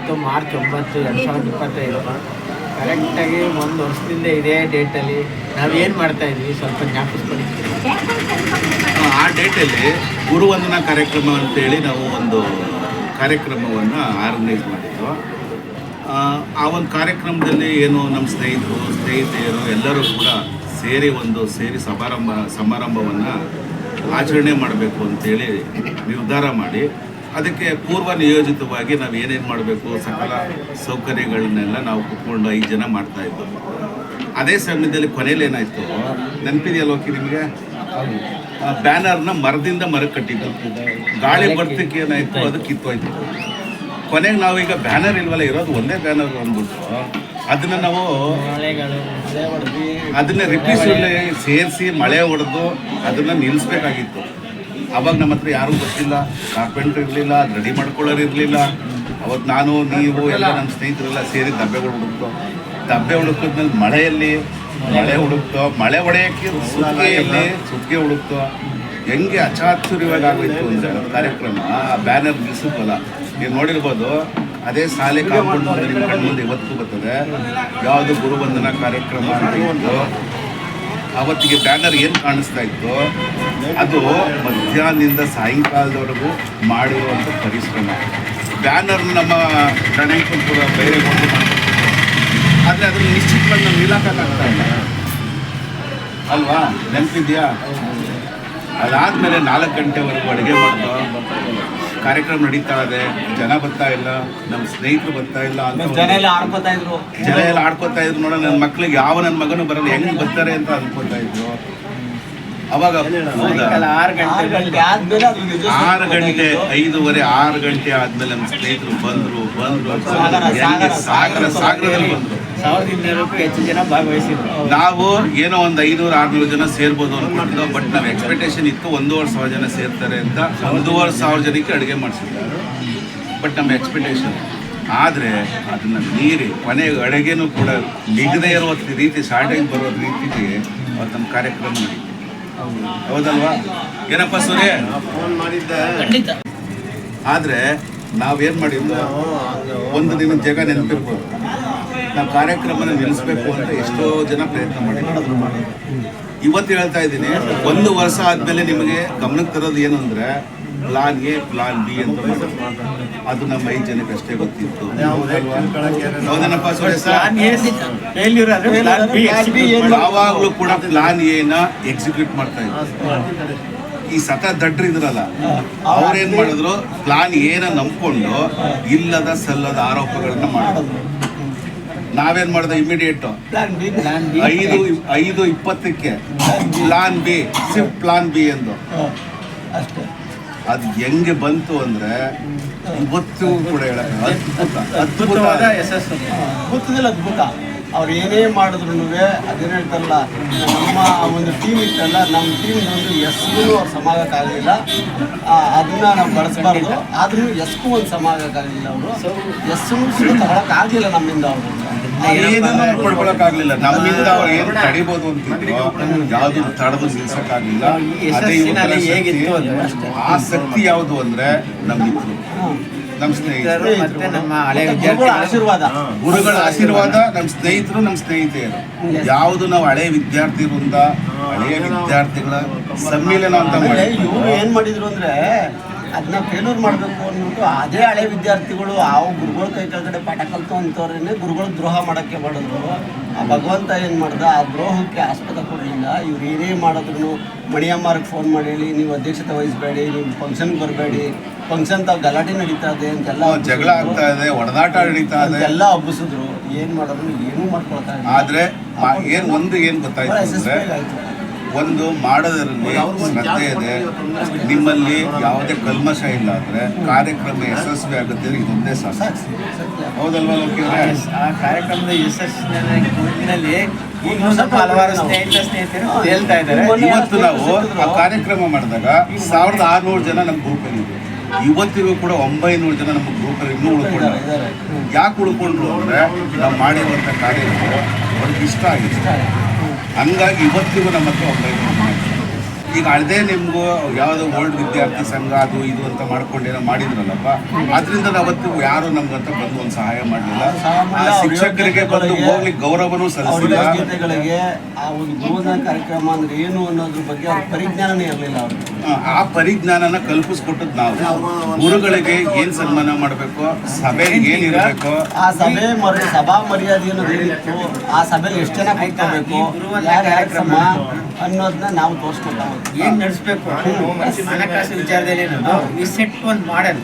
ಇವತ್ತು ಮಾರ್ಚ್ ಒಂಬತ್ತು, ಎರಡು ಸಾವಿರದ ಇಪ್ಪತ್ತೈದು. ಕರೆಕ್ಟಾಗಿ ಒಂದು ವರ್ಷದಿಂದ ಇದೇ ಡೇಟಲ್ಲಿ ನಾವೇನು ಮಾಡ್ತಾ ಇದ್ವಿ ಸ್ವಲ್ಪ ಜ್ಞಾಪಿಸ್ಕೊಳ್ಳಿ ಆ ಡೇಟಲ್ಲಿ ಗುರುವಂದನಾ ಕಾರ್ಯಕ್ರಮ ಅಂತೇಳಿ ನಾವು ಒಂದು ಕಾರ್ಯಕ್ರಮವನ್ನು ಆರ್ಗನೈಸ್ ಮಾಡಿದ್ದು ಆ ಒಂದು ಕಾರ್ಯಕ್ರಮದಲ್ಲಿ ಏನು ನಮ್ಮ ಸ್ನೇಹಿತರು, ಸ್ನೇಹಿತೆಯರು ಎಲ್ಲರೂ ಕೂಡ ಸೇರಿ ಒಂದು ಸೇರಿ ಸಮಾರಂಭ, ಸಮಾರಂಭವನ್ನು ಆಚರಣೆ ಮಾಡಬೇಕು ಅಂತೇಳಿ ನಿರ್ಧಾರ ಮಾಡಿ ಅದಕ್ಕೆ ಪೂರ್ವ ನಿಯೋಜಿತವಾಗಿ ನಾವು ಏನೇನು ಮಾಡಬೇಕು ಸಕಲ ಸೌಕರ್ಯಗಳನ್ನೆಲ್ಲ ನಾವು ಕುತ್ಕೊಂಡು ಐದು ಜನ ಮಾಡ್ತಾ ಇದ್ವು. ಅದೇ ಸಮಯದಲ್ಲಿ ಕೊನೆಯಲ್ಲಿ ಏನಾಯಿತು? ನೆನಪಿದೆಯಲ್ಲ ಹೋಗಿ ನಿಮಗೆ? ಬ್ಯಾನರ್ನ ಮರದಿಂದ ಮರ ಕಟ್ಟಿದ್ದು. ಗಾಳಿ ಬರ್ತಕ್ಕೆ ಏನಾಯಿತು? ಅದು ಕಿತ್ತೋಯ್ತು. ಕೊನೆಗೆ ನಾವೀಗ ಬ್ಯಾನರ್ ಇಲ್ವಲ್ಲ ಇರೋದು ಒಂದೇ ಬ್ಯಾನರ್ ಅಂದ್ಬಿಟ್ಟು. ಅದನ್ನ ನಾವು ಅದನ್ನ ರಿಪೀಸ್ ಸೇರಿಸಿ ಮಳೆ ಹೊಡೆದು ಅದನ್ನ ನಿಲ್ಲಿಸ್ಬೇಕಾಗಿತ್ತು ಅವಾಗ ನಮ್ಮ ಹತ್ರ ಯಾರೂ ಗೊತ್ತಿಲ್ಲ ಕಾರ್ಪೆಂಟ್ರ್ ಇರಲಿಲ್ಲ ರೆಡಿ ಮಾಡ್ಕೊಳ್ಳೋರು ಇರಲಿಲ್ಲ. ಅವತ್ತು ನಾನು, ನೀವು, ಎಲ್ಲ ನಮ್ಮ ಸ್ನೇಹಿತರೆಲ್ಲ ಸೇರಿ ದಬ್ಬೆಗಳು ಹುಡುಕ್ತು ದಬ್ಬೆ ಹುಡುಕಿದ್ಮೇಲೆ ಮಳೆಯಲ್ಲಿ, ಮಳೆ ಹುಡುಕ್ತೋ. ಮಳೆ ಹೊಡೆಯೋಕ್ಕೆ ಸುಗ್ಗಿಯಲ್ಲಿ ಸುತ್ತಿಗೆ ಹುಡುಕ್ತೋ. ಹೆಂಗೆ ಅಚಾತುರ್ಯವಾಗಿ ಆಗೋಯ್ತು ಅಂದರೆ ಕಾರ್ಯಕ್ರಮ, ಆ ಬ್ಯಾನರ್ ನಿಲ್ಲಿಸಿದ್ವಲ್ಲ ನೀವು ನೋಡಿರ್ಬೋದು, ಅದೇ ಶಾಲೆ ಕಾಂಪೌಂಡ್ ನಿಮ್ಮ ಕಣ್ಣು ಇವತ್ತು ಬರ್ತದೆ. ಯಾವುದು ಗುರುಬಂಧನ ಕಾರ್ಯಕ್ರಮ ಅಂತ ಇತ್ತು ಅವತ್ತಿಗೆ ಬ್ಯಾನರ್ ಏನು ಕಾಣಿಸ್ತಾ ಇತ್ತು? ಅದು ಮಧ್ಯಾಹ್ನದಿಂದ ಸಾಯಂಕಾಲದವರೆಗೂ ಮಾಡಿರುವಂಥ ಪರಿಶ್ರಮ. ಬ್ಯಾನರ್ ನಮ್ಮ ಗಣೇಶನ್ ಕೂಡ ಬೇರೆ ಆದರೆ ಅದನ್ನು ನಿಶ್ಚಿತವಾಗಿ ನಾವು ನಿಲ್ಲಕ್ಕಾಗ್ತಾ ಇಲ್ಲ. ಅಲ್ವಾ? ನೆನಪಿದೆಯಾ? ಅದಾದಮೇಲೆ ನಾಲ್ಕು ಗಂಟೆವರೆಗೂ ಅಡುಗೆ ಮಾಡ್ದೋ ಕಾರ್ಯಕ್ರಮ ನಡೀತಾ ಇದೆ. ಜನ ಬರ್ತಾ ಇಲ್ಲ. ನಮ್ಮ ಸ್ನೇಹಿತರು ಬರ್ತಾ ಇಲ್ಲ ಅಂತ ಜನ ಎಲ್ಲ ಆಡ್ಕೊತಾ ಇದ್ರು. ಜನ ಎಲ್ಲ ಆಡ್ಕೊತಾ ಇದ್ರು ನೋಡ ನನ್ನ ಮಕ್ಳಿಗೆ ಯಾವ ನನ್ನ ಮಗನೂ ಬರಲ್ಲ ಹೆಂಗ್ ಬರ್ತಾರೆ ಅಂತ ಅನ್ಕೋತಾ ಇದ್ರು. ಅವಾಗ ಹೌದಾ? ಆರು ಗಂಟೆ ಆರು ಗಂಟೆ ಐದೂವರೆ ಆರು ಗಂಟೆ ಆದ್ಮೇಲೆ ನಮ್ಮ ಸ್ನೇಹಿತರು ಬಂದ್ರು ಬಂದ್ರು ಸಾಗರ. ಸಾಗರದಲ್ಲಿ ಬಂದ್ರು. ಸಾವಿರದ ಇನ್ನೂರಕ್ಕೂ ಹೆಚ್ಚು ಜನ ಭಾಗವಹಿಸಿದ್ರು. ನಾವು ಏನೋ ಒಂದು ಐನೂರು ಆರ್ನೂರು ಜನ ಸೇರ್ಬೋದು ಅನ್ಕೊಂಡಿದ್ದೋ ಬಟ್ ನಾವು ಎಕ್ಸ್ಪೆಕ್ಟೇಷನ್ ಇತ್ತು ಒಂದೂವರೆ ಸಾವಿರ ಜನ ಸೇರ್ತಾರೆ ಅಂತ ಒಂದೂವರೆ ಸಾವಿರ ಜನಕ್ಕೆ ಅಡುಗೆ ಮಾಡಿಸಿದ್ದಾರೆ. ಬಟ್ ನಮ್ಮ ಎಕ್ಸ್ಪೆಕ್ಟೇಷನ್ ಆದರೆ ಅದನ್ನ ಮೀರಿ ಕೊನೆಗೆ ಅಡುಗೆನೂ ಕೂಡ ನಿಗದೇ ಇರುವ ರೀತಿ ಶಾರ್ಟೇಜ್ ಬರೋ ರೀತಿಗೆ ಅವತ್ತು ನಮ್ಮ ಕಾರ್ಯಕ್ರಮ ನಡೀತು. ಹೌದಲ್ವಾ? ಏನಪ್ಪ ಸೂರ್ಯ? ಫೋನ್ ಮಾಡಿದ್ದೆ ಖಂಡಿತ. ಆದರೆ ನಾವೇನು ಮಾಡಿದ್ವಿ? ಒಂದು ದಿನ ಜಗ ನೆನಪಿರ್ಬೋದು. ನಾವು ಕಾರ್ಯಕ್ರಮನ ನಿಲ್ಲಿಸ್ಬೇಕು ಅಂತ ಎಷ್ಟೋ ಜನ ಪ್ರಯತ್ನ ಮಾಡಿದ್ರು ಇವತ್ತು ಹೇಳ್ತಾ ಇದ್ದೀನಿ ಒಂದು ವರ್ಷ ಆದಮೇಲೆ ನಿಮಗೆ ಗಮನಕ್ಕೆ ತರೋದು ಏನು ಅಂದರೆ ಪ್ಲಾನ್ ಎ ಪ್ಲಾನ್ ಬಿ ಅಂತ. ಅದು ನಮ್ಮ ಐದು ಜನಕ್ಕೆ ಅಷ್ಟೇ ಗೊತ್ತಿತ್ತು. ಹೌದನಪ್ಪ. ಯಾವಾಗಲೂ ಕೂಡ ಪ್ಲಾನ್ ಎನ ಎಕ್ಸಿಕ್ಯೂಟ್ ಮಾಡ್ತಾ ಇದ್ರು. ಈ ಸತ ದಡ್ರು ಇದ್ರಲ್ಲ ಅವ್ರೇನ್ ಮಾಡಿದ್ರು? ಪ್ಲಾನ್ ಏನ ನಂಬ್ಕೊಂಡು ಇಲ್ಲದ ಸಲ್ಲದ ಆರೋಪಗಳನ್ನ ಮಾಡಿದ್ರು. ನಾವೇನ್ ಮಾಡಿದೆ ಇಮಿಡಿಯೇಟ್ ಐದು ಐದು ಇಪ್ಪತ್ತಕ್ಕೆ. Plan B shift plan B ಎಂದು. ಅಷ್ಟೇ. ಅದು ಹೆಂಗೆ ಬಂತು ಅಂದ್ರೆ ಇವತ್ತು ಕೂಡ ಹೇಳಕ್ ಅದ್ಭುತ. ಅದ್ಭುತವಾದ ಅದ್ಭುತ. ಯಶಸ್ಸು. ಅದ್ಭುತದಲ್ಲಿ ಅದ್ಭುತ. ಅವ್ರು ಏನೇ ಮಾಡಿದ್ರು ಅದೇನು ಹೇಳ್ತಲ್ಲ ನಮ್ಮ ಒಂದು ಟೀಮ್ ಇತ್ತಲ್ಲ ನಮ್ಮ ಟೀಮ್ ಒಂದು ಎಸ್ಗೂ ಅವ್ರು ಸಮಾಗಕ್ಕಾಗಲಿಲ್ಲ ಅದನ್ನ ನಾವು ಬಳಸಬಾರ್ದು. ಆದ್ರೂ ಎಸ್ಗೂ ಒಂದು ಸಮಾಗಕ್ಕಾಗಲಿಲ್ಲ ಅವರು. ಎಸ್ಗೂ ತಗೊಳಕ್ಕಾಗಲಿಲ್ಲ ನಮ್ಮಿಂದ ಅವರು. ಏನನ್ನು ಪಡ್ಕೊಳಕ್ಕಾಗ್ಲಿಲ್ಲ ನಮ್ಮಿಂದ ಅವ್ರು ಏನು ತಡಿಬೋದು ಅಂತ ಯಾವುದು ತಡೆದು ನಿಲ್ಸಕ್ಕಾಗ್ಲಿಲ್ಲ. ಅದೇ ಹೇಗಿತ್ತು ಶಕ್ತಿ. ಅಂದ್ರೆ ಆ ಶಕ್ತಿ ಯಾವುದು ಅಂದ್ರೆ ನಮ್ಮ ನಮ್ ನಮ್ಮ ಸ್ನೇಹಿತರು ಮತ್ತೆ ನಮ್ಮ ಹಳೆ ವಿದ್ಯಾರ್ಥಿಗಳ. ಆಶೀರ್ವಾದ. ಗುರುಗಳ ಆಶೀರ್ವಾದ. ನಮ್ಮ ಸ್ನೇಹಿತರು ನಮ್ಮ ಸ್ನೇಹಿತೆಯರು. ಯಾವುದು ನಾವು ಹಳೆ ವಿದ್ಯಾರ್ಥಿಗಳಿಂದ ವೃಂದ ಹಳೆಯ ವಿದ್ಯಾರ್ಥಿಗಳ ಸಮ್ಮೇಳನ ಅಂತ ಇವರು ಏನ್ ಮಾಡಿದ್ರು ಅಂದ್ರೆ ಅದನ್ನ ಫೇಲೂರ್ ಮಾಡಬೇಕು ಅಂದ್ಬಿಟ್ಟು ಅದೇ ಹಳೆ ವಿದ್ಯಾರ್ಥಿಗಳು ಆ ಗುರುಗಳ ಕೈ ಕೆಳಗಡೆ ಪಾಠ ಕಲ್ತು ಅಂತವ್ರೇನೆ ಗುರುಗಳು ದ್ರೋಹ ಮಾಡೋಕ್ಕೆ ಮಾಡಿದ್ರು ಆ ಭಗವಂತ ಏನು ಮಾಡ್ದ? ಆ ದ್ರೋಹಕ್ಕೆ ಆಸ್ಪದ ಕೊಡಲಿಲ್ಲ. ಇವ್ರು ಏನೇ ಮಾಡಿದ್ರು ಮಣಿಯಮ್ಮರಿಗೆ ಫೋನ್ ಮಾಡಿ ಹೇಳಿ ನೀವು ಅಧ್ಯಕ್ಷತೆ ವಹಿಸಬೇಡಿ ನೀವು ಫಂಕ್ಷನ್ಗೆ ಬರಬೇಡಿ ಫಂಕ್ಷನ್ ತಾವು ಗಲಾಟೆ ನಡೀತಾ ಇದೆ ಅಂತೆಲ್ಲ ಜಗಳ ಆಗ್ತಾ ಇದೆ ಒಡನಾಟ ನಡೀತಾ ಇದೆ. ಎಲ್ಲ ಹಬ್ಬಿಸಿದ್ರು. ಏನು ಮಾಡಿದ್ರು? ಏನೂ ಮಾಡ್ಕೊಳ್ತಾ ಇದ್ದಾರೆ ಆದ್ರೆ ಏನು ಒಂದು ಏನು ಗೊತ್ತಾಯ್ತು. ಒಂದು ಮಾಡೋದರಲ್ಲಿ ಶ್ರದ್ಧೆ ಇದೆ. ನಿಮ್ಮಲ್ಲಿ ಯಾವುದೇ ಕಲ್ಮಶ ಇಲ್ಲ ಅಂದರೆ ಕಾರ್ಯಕ್ರಮ ಯಶಸ್ವಿ ಆಗುತ್ತೆ ಇದೊಂದೇ ಸಾಕು. ಸತ್ಯ ಹೌದಲ್ವಾ? ಆ ಕಾರ್ಯಕ್ರಮದ ಯಶಸ್ಸಿನಲ್ಲಿ ಈಗಲೂ ಸ್ವಲ್ಪ ಹಲವಾರು ಸ್ನೇಹಿತ ಸ್ನೇಹಿತರು ಹೇಳ್ತಾ ಇದ್ದಾರೆ. ಇವತ್ತು ನಾವು ಆ ಕಾರ್ಯಕ್ರಮ ಮಾಡಿದಾಗ ಸಾವಿರದ ಆರ್ನೂರು ಜನ ನಮ್ಮ ಗ್ರೂಪಲ್ಲಿ ಇದ್ರು. ಇವತ್ತಿಗೂ ಕೂಡ ಒಂಬೈನೂರು ಜನ ನಮ್ಮ ಗ್ರೂಪಲ್ಲಿ ಇನ್ನೂ ಉಳ್ಕೊಂಡ್ರು. ಯಾಕೆ ಉಳ್ಕೊಂಡ್ರು ಅಂದ್ರೆ ನಾವು ಮಾಡಿರುವಂಥ ಕಾರ್ಯಕ್ರಮ ಅವ್ರಿಗೆ ಇಷ್ಟ ಆಗಿದೆ ಹಂಗಾಗಿ ಇವತ್ತಿಗೂ ನಮ್ಮ ಹತ್ರ ಇದ್ದಾರೆ. ಈಗ ಅಳದೇ ನಿಮ್ಗೂ ಯಾವುದೋ ಓಲ್ಡ್ ವಿದ್ಯಾರ್ಥಿ ಸಂಘ ಅದು ಇದು ಅಂತ ಮಾಡ್ಕೊಂಡೇನೋ ಮಾಡಿದ್ರಲ್ಲಪ್ಪ. ಅದರಿಂದ ನಾವತ್ತು ಯಾರು ನಮ್ಗಂತ ಬಂದು ಒಂದು ಸಹಾಯ ಮಾಡಲಿಲ್ಲ. ಅವ್ರ ಶಿಕ್ಷಕರಿಗೆ ಬಂದು ಹೋಗ್ಲಿಕ್ಕೆ ಗೌರವನೂ ಅವ್ರ ಸಲ್ಲಿಸಿಲ್ಲ. ಯೋಗ್ಯತೆಗಳಿಗೆ ಆ ಒಂದು ಬೋಧನಾ ಕಾರ್ಯಕ್ರಮ ಅಂದ್ರೆ ಏನು ಅನ್ನೋದ್ರ ಬಗ್ಗೆ ಅವ್ರ ಪರಿಜ್ಞಾನನೇ ಇರಲಿಲ್ಲ ಅವ್ರಿಗೆ ಆ ಪರಿಜ್ಞಾನನ ಕಲ್ಪಿಸ್ಕೊಟ್ಟದ್ ನಾವು. ಗುರುಗಳಿಗೆ ಏನ್ ಸನ್ಮಾನ ಮಾಡ್ಬೇಕು? ಸಭೆ ಏನ್ ಇರಬೇಕು? ಆ ಸಭೆ ಸಭಾ ಮರ್ಯಾದೆ ಅನ್ನೋದು ಏನಿತ್ತು ಆ ಸಭೆಯಲ್ಲಿ ಎಷ್ಟು ಜನ ಕೂತ್ಕೋಬೇಕು? ಯಾರು ಯಾರ ಸಮ ಅನ್ನೋದನ್ನ ನಾವು ತೋರಿಸ್ಕೊಟ್ಟ ಏನ್ ನಡೆಸ್ಬೇಕು ಹಣಕಾಸು ವಿಚಾರದಲ್ಲಿ ಏನಂದ್ರೆ ಈ ಸೆಟ್ ಒಂದು ಮಾಡಲ್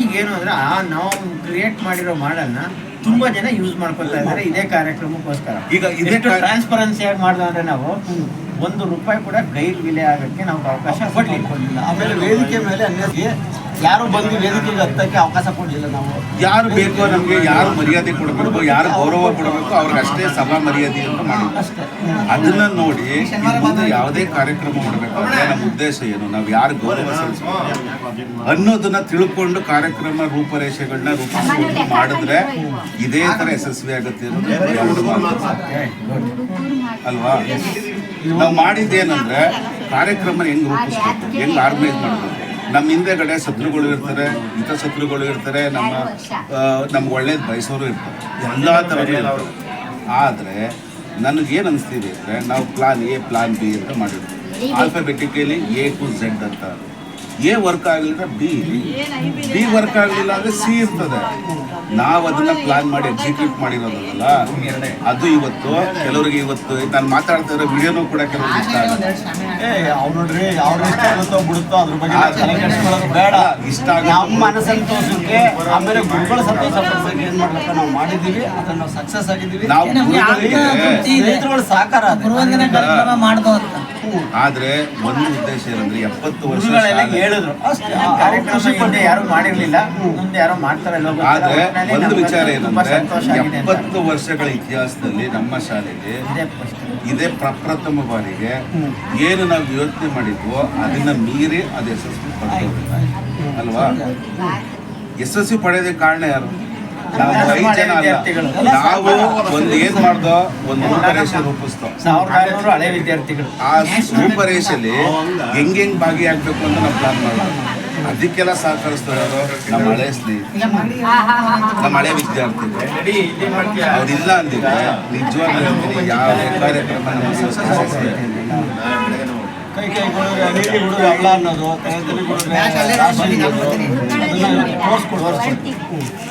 ಈಗ ಏನು ಅಂದ್ರೆ ಆ ನಾವು ಕ್ರಿಯೇಟ್ ಮಾಡಿರೋ ಮಾಡಲ್ನ ತುಂಬಾ ಜನ ಯೂಸ್ ಮಾಡ್ಕೊಳ್ತಾ ಇದ್ದಾರೆ ಇದೇ ಕಾರ್ಯಕ್ರಮಕ್ಕೋಸ್ಕರ. ಈಗ ಇದೇ ಎಷ್ಟು ಕಾ- ಟ್ರಾನ್ಸ್ಪರೆನ್ಸಿ ಆಗಿ ಮಾಡಿದ್ರೆ ಅಂದ್ರೆ ನಾವು ಒಂದು ರೂಪಾಯಿ ಕೂಡ ಗೈರ್ ವಿಲೆ ಆಗಕ್ಕೆ ನಾವು ಅವಕಾಶ ಕೊಡ್ಲಿಲ್ಲ. ಕೊಡ್ಲಿಲ್ಲ. ಆಮೇಲೆ ವೇದಿಕೆ ಮೇಲೆ ಅನ್ಯಕ್ಕೆ ಯಾರು ಬಂದು ವೇದಿಕೆಗೆ ಹತ್ತಕ್ಕೆ ಅವಕಾಶ ಕೊಡಲಿಲ್ಲ ನಾವು. ಯಾರು ಬೇಕೋ ನಮಗೆ ಯಾರು ಮರ್ಯಾದೆ ಕೊಡಬೇಕು ಯಾರು ಗೌರವ ಕೊಡಬೇಕು ಅವ್ರಿಗೆ ಅಷ್ಟೇ ಸಭಾ ಮರ್ಯಾದೆ ಅಂತ ಮಾಡಿ ಅದನ್ನ ನೋಡಿ ಮುಂದೆ ಯಾವುದೇ ಕಾರ್ಯಕ್ರಮ ಮಾಡಬೇಕಾದ್ರೆ ನಮ್ಮ ಉದ್ದೇಶ ಏನು? ನಾವು ಯಾರು ಗೌರವ ಸಲ್ಲಿಸಬೇಕು? ಅನ್ನೋದನ್ನ ತಿಳ್ಕೊಂಡು ಕಾರ್ಯಕ್ರಮ ರೂಪರೇಷೆಗಳನ್ನ ರೂಪ ಮಾಡಿದ್ರೆ ಇದೇ ತರ ಯಶಸ್ವಿ ಆಗುತ್ತೆ ಅನ್ನೋದು ಅಲ್ವಾ? ನಾವು ಮಾಡಿದ್ದೇನಂದ್ರೆ ಕಾರ್ಯಕ್ರಮ ಹೆಂಗ್ ರೂಪಿಸ್ಬೇಕು? ಹೆಂಗ್ ಆರ್ಗನೈಸ್ ಮಾಡಬೇಕು? ನಮ್ಮ ಹಿಂದೆಗಡೆ ಶತ್ರುಗಳು ಇರ್ತಾರೆ ಇತರ ಶತ್ರುಗಳು ಇರ್ತಾರೆ ನಮ್ಮ ನಮ್ಗೆ ಒಳ್ಳೇದು ಬಯಸೋರು ಇರ್ತಾರೆ. ಎಲ್ಲ ಥರ ಆದರೆ ನನಗೇನು ಅನಿಸ್ತಿದೆ ಅಂದರೆ ನಾವು ಪ್ಲಾನ್ ಎ ಪ್ಲಾನ್ ಬಿ ಅಂತ ಮಾಡಿರ್ತೀವಿ. ಆಲ್ಫಾಬೆಟಿಕಲಿ ಎ ಟು ಝೆಡ್ ಅಂತ. ಎ ವರ್ಕ್ ಆಗಲಿಲ್ಲ ಬಿ ಬಿ ವರ್ಕ್ ಆಗಲಿಲ್ಲ ಅಂದ್ರೆ ಸಿ ಇರ್ತದೆ. ನಾವು ಅದನ್ನ ಪ್ಲಾನ್ ಮಾಡಿ ಎಕ್ಸಿಕ್ಯೂಟ್ ಮಾಡಿರೋದಲ್ಲ ಅದು ಇವತ್ತು ಕೆಲವರಿಗೆ ಇವತ್ತು ನಾನು ಮಾತಾಡ್ತಾ ಇರೋ ವಿಡಿಯೋನು ಕೂಡ ಕೆಲವರಿಗೆ ಇಷ್ಟ ಆಗುತ್ತೆ ಇಷ್ಟ ಅದ್ರ ತೋರ್ಸೋಕೆ ಆಮೇಲೆ ಗುರುಗಳ ಸಂತೋಷ ಪಡಿಸೋಕೆ ಏನ್ ಮಾಡ್ಬೇಕು? ನಾವು ಮಾಡಿದ್ದೀವಿ ಅದನ್ನು ಸಕ್ಸಸ್ ಆಗಿದ್ದೀವಿ ನಾವು ಸಾಕಾರ ಮಾಡ್ಬೋದು ಆದ್ರೆ ಒಂದು ಉದ್ದೇಶ ಏನಂದ್ರೆ ಎಪ್ಪತ್ತು ವರ್ಷ ಶಾಲೆ- ಹೇಳಿದ್ರು ಅಷ್ಟೇ. ಕಾರ್ಯಕ್ರಮ ಹಿಂದೆ ಯಾರು ಮಾಡಿರ್ಲಿಲ್ಲ ಮುಂದೆ ಯಾರೋ ಮಾಡ್ತಾರೆ ಗೊತ್ತಿಲ್ಲ. ಆದ್ರೆ ಒಟ್ನಲ್ಲಿ ಒಂದು ನಮ್ಗೆ ವಿಚಾರ ತುಂಬಾ ಏನಂದ್ರೆ ಸಂತೋಷ ಆಗಿದೆ ಅಂತ. ಎಪ್ಪತ್ತು ವರ್ಷಗಳ ಇತಿಹಾಸದಲ್ಲಿ ನಮ್ಮ ಶಾಲೆಗೆ ಇದೇ first. ಇದೇ ಪ್ರಪ್ರಥಮ ಬಾರಿಗೆ ಏನು ನಾವು ಯೋಚನೆ ಮಾಡಿದ್ವೋ ಅದನ್ನ ಮೀರಿ ಅದು ಯಶಸ್ವಿ ಪಡೆದ ಅಲ್ವಾ ಯಶಸ್ವಿ ಪಡೆಯೋದಕ್ಕೆ ಕಾರಣ ಯಾರು ನಾವು ಐದು ಜನ ವಿದ್ಯಾರ್ಥಿಗಳು. ನಾವು ಒಂದು ಏನ್ ಮಾಡ್ದೋ ಒಂದು ರೂಪರೇಷ ರೂಪಿಸ್ತೋ ಸಾವಿರದ ಆರುನೂರು ಹಳೆ ವಿದ್ಯಾರ್ಥಿಗಳು ಆ ರೂಪರೇಷಲ್ಲಿ ಹೆಂಗ್ ಹೆಂಗ್ ಭಾಗಿಯಾಗಬೇಕು ಅಂತ ನಾವು ಪ್ಲಾನ್ ಮಾಡೋದು ಅದಕ್ಕೆಲ್ಲ ಸಹಕರಿಸ್ತಾರೆ ನಮ್ಮ ಹಳೆ ಸ್ನೇಹಿತರು ನಮ್ಮ ಹಳೆ ವಿದ್ಯಾರ್ಥಿಗಳು ಅವರಿಲ್ಲ ಅಂದ್ರೆ ನಿಜವಾಗ್ಲೂ ಹೇಳ್ತೀನಿ ಯಾವ ಕಾರ್ಯಕ್ರಮ ನಮ್ಮ ಕೈ ಕೈ ಹುಡುಗ ಹಳ್ಳ ಅನ್ನೋದು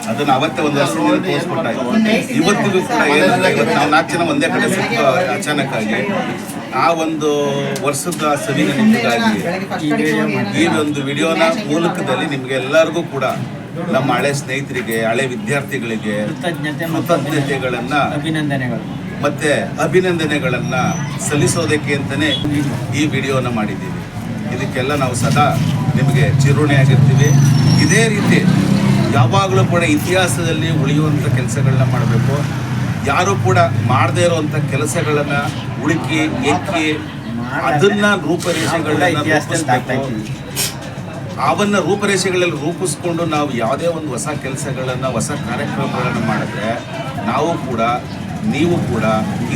ಅದನ್ನ ಅವತ್ತೇ ಒಂದು ವರ್ಷದಿಂದ ತೋರಿಸ್ಕೊಟ್ಟಾಯ್ತು ಇವತ್ತಿಗೂ ಕೂಡ ಏನಂದ್ರೆ ಇವತ್ತು ನಾವು ನಾಲ್ಕು ಜನ ಒಂದೇ ಕಡೆ ಸಿಕ್ಕ ಅಚಾನಕ್ ಆಗಿ ಆ ಒಂದು ವರ್ಷದ ಸವಿನ ನಿಮಗಾಗಿ ಈ ಒಂದು ವಿಡಿಯೋನ ಮೂಲಕದಲ್ಲಿ ನಿಮ್ಗೆ ಎಲ್ಲರಿಗೂ ಕೂಡ ನಮ್ಮ ಹಳೆ ಸ್ನೇಹಿತರಿಗೆ ಹಳೆ ವಿದ್ಯಾರ್ಥಿಗಳಿಗೆ ಕೃತಜ್ಞತೆಗಳನ್ನ ಅಭಿನಂದನೆಗಳು. ಮತ್ತೆ ಅಭಿನಂದನೆಗಳನ್ನ ಸಲ್ಲಿಸೋದಕ್ಕೆ ಅಂತಾನೆ ಈ ವಿಡಿಯೋನ ಮಾಡಿದ್ದೀವಿ. ಇದಕ್ಕೆಲ್ಲ ನಾವು ಸದಾ ನಿಮಗೆ ಚಿರೋಣಿಯಾಗಿರ್ತೀವಿ ಇದೇ ರೀತಿ ಯಾವಾಗಲೂ ಕೂಡ ಇತಿಹಾಸದಲ್ಲಿ ಉಳಿಯುವಂಥ ಕೆಲಸಗಳನ್ನ ಮಾಡಬೇಕು. ಯಾರೂ ಕೂಡ ಮಾಡದೇ ಇರುವಂಥ ಕೆಲಸಗಳನ್ನು ಹುಡುಕಿ ಎಕ್ಕಿ ಅದನ್ನ ರೂಪರೇಷೆಗಳನ್ನ. ಅವನ್ನ ರೂಪರೇಷೆಗಳಲ್ಲಿ ರೂಪಿಸ್ಕೊಂಡು ನಾವು ಯಾವುದೇ ಒಂದು ಹೊಸ ಕೆಲಸಗಳನ್ನು ಹೊಸ ಕಾರ್ಯಕ್ರಮಗಳನ್ನು ಮಾಡಿದ್ರೆ ನಾವು ಕೂಡ ನೀವು ಕೂಡ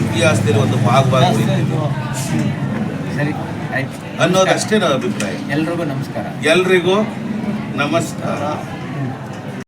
ಇತಿಹಾಸದಲ್ಲಿ ಒಂದು ಭಾಗವಾಗಿ ಉಳಿತೀವಿ. ಸರಿ ಆಯ್ತು. ಅನ್ನೋದಷ್ಟೇ ನನ್ನ ಅಭಿಪ್ರಾಯ. ಎಲ್ರಿಗೂ ನಮಸ್ಕಾರ. ಎಲ್ರಿಗೂ ನಮಸ್ಕಾರ.